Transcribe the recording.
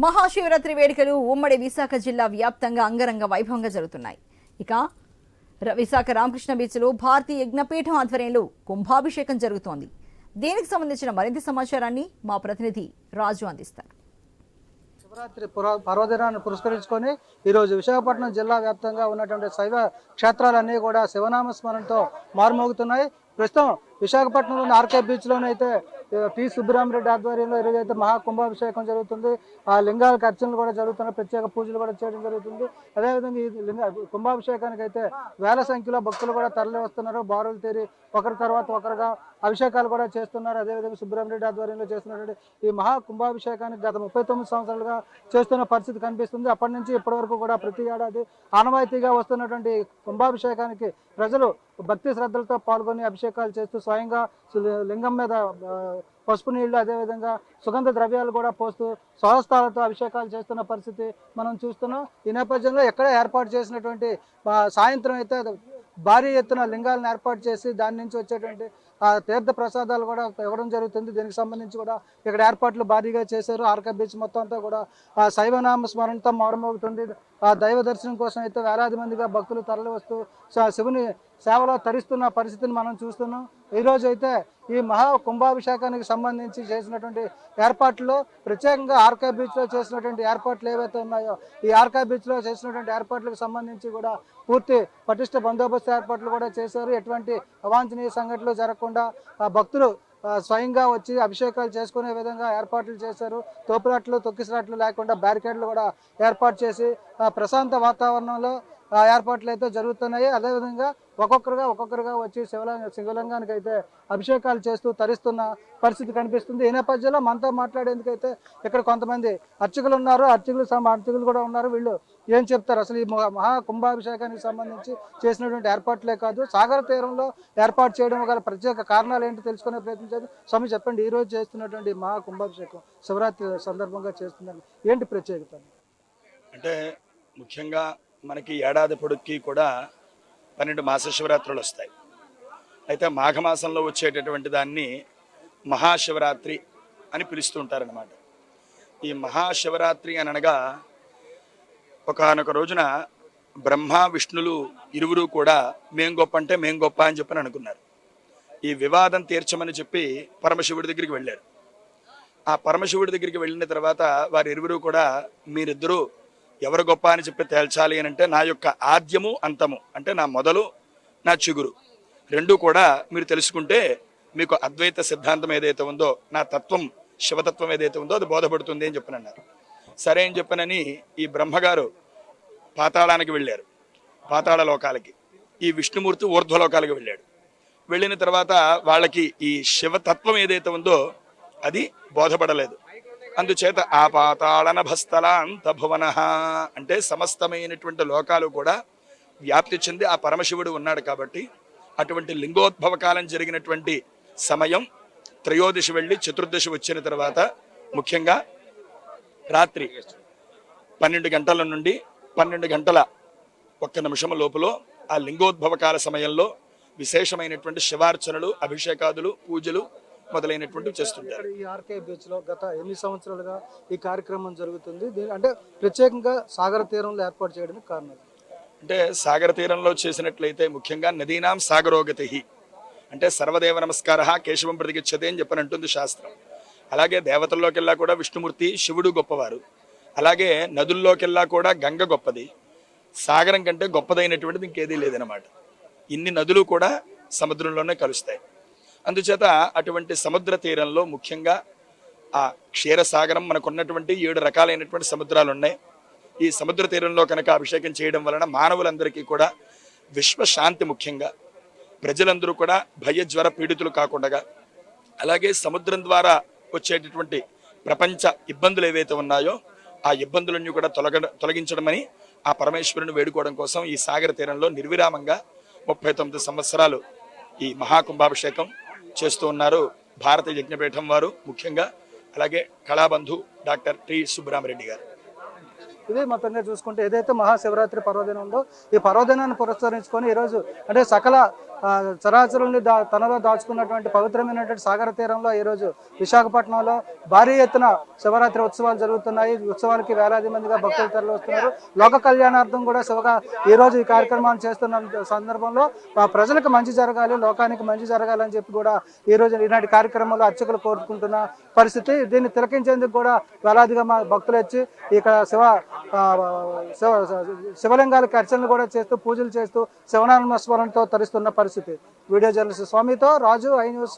మహాశివరాత్రి వేడుకలు ఉమ్మడి విశాఖ జిల్లా వ్యాప్తంగా అంగరంగ వైభవంగా జరుగుతున్నాయి. ఇక విశాఖ రామకృష్ణ బీచ్లో భారతీయ యజ్ఞపీఠం ఆధ్వర్యంలో కుంభాభిషేకం జరుగుతోంది. దీనికి సంబంధించిన మరింత సమాచారాన్ని మా ప్రతినిధి రాజు అందిస్తారు. శివరాత్రి పర్వదినాన్ని పురస్కరించుకొని ఈరోజు విశాఖపట్నం జిల్లా వ్యాప్తంగా ఉన్నటువంటి శైవ క్షేత్రాలన్నీ కూడా శివనామ స్మరణతో మారుమోగుతున్నాయి. ప్రస్తుతం విశాఖపట్నంలోని ఆర్కే బీచ్లోనైతే ఏ, పి సుబ్బరామరెడ్డి ఆధ్వర్యంలో ఈరోజు అయితే మహాకుంభాభిషేకం జరుగుతుంది. ఆ లింగాలకు అర్చనలు కూడా జరుగుతున్నాయి. ప్రత్యేక పూజలు కూడా చేయడం జరుగుతుంది. అదేవిధంగా ఈ లింగ కుంభాభిషేకానికి అయితే వేల సంఖ్యలో భక్తులు కూడా తరలి వస్తున్నారు. బారులు తీరి ఒకరి తర్వాత ఒకరుగా అభిషేకాలు కూడా చేస్తున్నారు. అదేవిధంగా సుబ్బరామరెడ్డి ఆధ్వర్యంలో చేస్తున్నటువంటి ఈ మహా కుంభాభిషేకానికి గత ముప్పై తొమ్మిది సంవత్సరాలుగా చేస్తున్న పరిస్థితి కనిపిస్తుంది. అప్పటి నుంచి ఇప్పటి వరకు కూడా ప్రతి ఏడాది ఆనవాయితీగా వస్తున్నటువంటి కుంభాభిషేకానికి ప్రజలు భక్తి శ్రద్ధలతో పాల్గొని అభిషేకాలు చేస్తూ స్వయంగా లింగం మీద పసుపు నీళ్ళు అదేవిధంగా సుగంధ ద్రవ్యాలు కూడా పోస్తూ స్వహస్తాలతో అభిషేకాలు చేస్తున్న పరిస్థితి మనం చూస్తున్నాం. ఈ నేపథ్యంలో ఎక్కడ ఏర్పాటు చేసినటువంటి సాయంత్రం అయితే భారీ ఎత్తున లింగాలను ఏర్పాటు చేసి దాని నుంచి వచ్చేటువంటి ఆ తీర్థ ప్రసాదాలు కూడా ఇవ్వడం జరుగుతుంది. దీనికి సంబంధించి కూడా ఇక్కడ ఏర్పాట్లు భారీగా చేశారు. ఆర్క బీచ్ మొత్తం అంతా కూడా ఆ శైవనామ స్మరణతో మారమవుతుంది. ఆ దైవ దర్శనం కోసం అయితే వేలాది మందిగా భక్తులు తరలి వస్తూ శివుని సేవలో తరిస్తున్న పరిస్థితిని మనం చూస్తున్నాం. ఈ అయితే ఈ మహా కుంభాభిషేకానికి సంబంధించి చేసినటువంటి ఏర్పాట్లు ప్రత్యేకంగా ఆర్కా బీచ్లో చేసినటువంటి ఏర్పాట్లు ఏవైతే ఉన్నాయో ఈ ఆర్కా బీచ్లో చేసినటువంటి ఏర్పాట్లకు సంబంధించి కూడా పూర్తి పటిష్ట బందోబస్తు ఏర్పాట్లు కూడా చేశారు. ఎటువంటి అవాంఛనీయ సంఘటనలు జరగకుండా భక్తులు స్వయంగా వచ్చి అభిషేకాలు చేసుకునే విధంగా ఏర్పాట్లు చేశారు. తోపులాట్లు తొక్కిసలాట్లు లేకుండా బ్యారికేడ్లు కూడా ఏర్పాటు చేసి ప్రశాంత వాతావరణంలో ఏర్పాట్లు అయితే జరుగుతున్నాయి. అదేవిధంగా ఒక్కొక్కరుగా ఒక్కొక్కరుగా వచ్చి శివలింగ శివలింగానికి అయితే అభిషేకాలు చేస్తూ తరిస్తున్న పరిస్థితి కనిపిస్తుంది. ఈ నేపథ్యంలో మనతో మాట్లాడేందుకైతే ఇక్కడ కొంతమంది అర్చకులు ఉన్నారు. అర్చకులు అర్చకులు కూడా ఉన్నారు. వీళ్ళు ఏం చెప్తారు? అసలు ఈ మహా- మహా కుంభాభిషేకానికి సంబంధించి చేసినటువంటి ఏర్పాట్లే కాదు సాగర తీరంలో ఏర్పాటు చేయడం గల ప్రత్యేక కారణాలు ఏంటి తెలుసుకునే ప్రయత్నించారు స్వామి చెప్పండి ఈ రోజు చేస్తున్నటువంటి మహా కుంభాభిషేకం శివరాత్రి సందర్భంగా చేస్తున్నారు ఏంటి ప్రత్యేకత? అంటే ముఖ్యంగా మనకి ఏడాది పొడుక్కి కూడా పన్నెండు మాస శివరాత్రులు వస్తాయి. అయితే మాఘమాసంలో వచ్చేటటువంటి దాన్ని మహాశివరాత్రి అని పిలుస్తూ ఉంటారనమాట ఈ మహాశివరాత్రి అని అనగా ఒకనొక రోజున బ్రహ్మ విష్ణులు ఇరువురు కూడా మేం గొప్ప అంటే మేం గొప్ప అని చెప్పని అనుకున్నారు. ఈ వివాదం తీర్చమని చెప్పి పరమశివుడి దగ్గరికి వెళ్ళారు. ఆ పరమశివుడి దగ్గరికి వెళ్ళిన తర్వాత వారి ఇరువురు కూడా మీరిద్దరూ ఎవరు గొప్ప అని చెప్పి తేల్చాలి అని అంటే నా యొక్క ఆద్యము అంతము. అంటే నా మొదలు నా చిగురు. రెండు కూడా మీరు తెలుసుకుంటే మీకు అద్వైత సిద్ధాంతం ఏదైతే ఉందో నా తత్వం శివతత్వం ఏదైతే ఉందో అది బోధపడుతుంది అని చెప్పనన్నారు. సరే అని చెప్పనని ఈ బ్రహ్మగారు పాతాళానికి వెళ్ళారు. పాతాళ లోకాలకి. ఈ విష్ణుమూర్తి ఊర్ధ్వలోకాలకు వెళ్ళాడు. వెళ్ళిన తర్వాత వాళ్ళకి ఈ శివతత్వం ఏదైతే ఉందో అది బోధపడలేదు. అందుచేత ఆ పాతాళన భస్తలాంత భువన అంటే సమస్తమైనటువంటి లోకాలు కూడా వ్యాప్తి చెంది ఆ పరమశివుడు ఉన్నాడు కాబట్టి అటువంటి లింగోద్భవ కాలం జరిగినటువంటి సమయం త్రయోదశి వెళ్ళి చతుర్దశి వచ్చిన తర్వాత ముఖ్యంగా రాత్రి పన్నెండు గంటల నుండి పన్నెండు గంటల ఒక్క నిమిషం లోపల ఆ లింగోద్భవ కాల సమయంలో విశేషమైనటువంటి శివార్చనలు అభిషేకాదులు పూజలు మొదలైనటువంటివి చేస్తుంటారు. ఈ ఆర్కే బీచ్లో గత ఎన్ని సంవత్సరాలుగా ఈ కార్యక్రమం జరుగుతుంది? అంటే ప్రత్యేకంగా సాగర తీరంలో ఏర్పాటు చేయడానికి కారణం అంటే సాగర తీరంలో చేసినట్లయితే ముఖ్యంగా నదీనాం సాగరోగతి అంటే సర్వదేవ నమస్కార కేశవం ప్రతిగిచ్చతే అని చెప్పని అంటుంది శాస్త్రం. అలాగే దేవతల్లోకెల్లా కూడా విష్ణుమూర్తి శివుడు గొప్పవారు. అలాగే నదుల్లోకెల్లా కూడా గంగ గొప్పది. సాగరం కంటే గొప్పదైనటువంటిది ఇంకేదీ లేదనమాట ఇన్ని నదులు కూడా సముద్రంలోనే కలుస్తాయి. అందుచేత అటువంటి సముద్ర తీరంలో ముఖ్యంగా ఆ క్షీరసాగరం మనకున్నటువంటి ఏడు రకాలైనటువంటి సముద్రాలు ఉన్నాయి ఈ సముద్ర తీరంలో కనుక అభిషేకం చేయడం వలన మానవులందరికీ కూడా విశ్వశాంతి ముఖ్యంగా. ప్రజలందరూ కూడా భయజ్వర పీడితులు కాకుండా అలాగే సముద్రం ద్వారా వచ్చేటటువంటి ప్రపంచ ఇబ్బందులు ఏవైతే ఉన్నాయో ఆ ఇబ్బందులన్నీ కూడా తొలగ తొలగించడమని ఆ పరమేశ్వరుని వేడుకోవడం కోసం ఈ సాగర తీరంలో నిర్విరామంగా ముప్పై తొమ్మిది సంవత్సరాలు ఈ మహాకుంభాభిషేకం చేస్తూ ఉన్నారు భారత యజ్ఞపీఠం వారు ముఖ్యంగా. అలాగే కళాబంధు డాక్టర్ టి సుబ్బరామరెడ్డి గారు. ఇది మొత్తంగా చూసుకుంటే ఏదైతే మహాశివరాత్రి పర్వదినం ఉందో ఈ పర్వదినాన్ని పురస్కరించుకొని ఈరోజు అంటే సకల చరాచరుల్ని దా తనలో దాచుకున్నటువంటి పవిత్రమైనటువంటి సాగర తీరంలో ఈరోజు విశాఖపట్నంలో భారీ ఎత్తున శివరాత్రి ఉత్సవాలు జరుగుతున్నాయి. ఉత్సవాలకి ఉత్సవానికి వేలాది మందిగా భక్తులు తరలి వస్తున్నారు లోక కళ్యాణార్థం కూడా శివగా ఈ రోజు ఈ కార్యక్రమాన్ని చేస్తున్న సందర్భంలో ప్రజలకు మంచి జరగాలి లోకానికి మంచి జరగాలని చెప్పి కూడా ఈ రోజు ఈనాటి కార్యక్రమంలో అర్చకులు కోరుకుంటున్న పరిస్థితి. దీన్ని తిలకించేందుకు కూడా వేలాదిగా మా భక్తులు వచ్చి ఇక్కడ శివ శివలింగాలకి అర్చనలు కూడా చేస్తూ పూజలు చేస్తూ శివనామ స్మరణతో తరిస్తున్న పరిస్థితి. వీడియో జర్నలిస్ట్ స్వామితో రాజు ఐ న్యూస్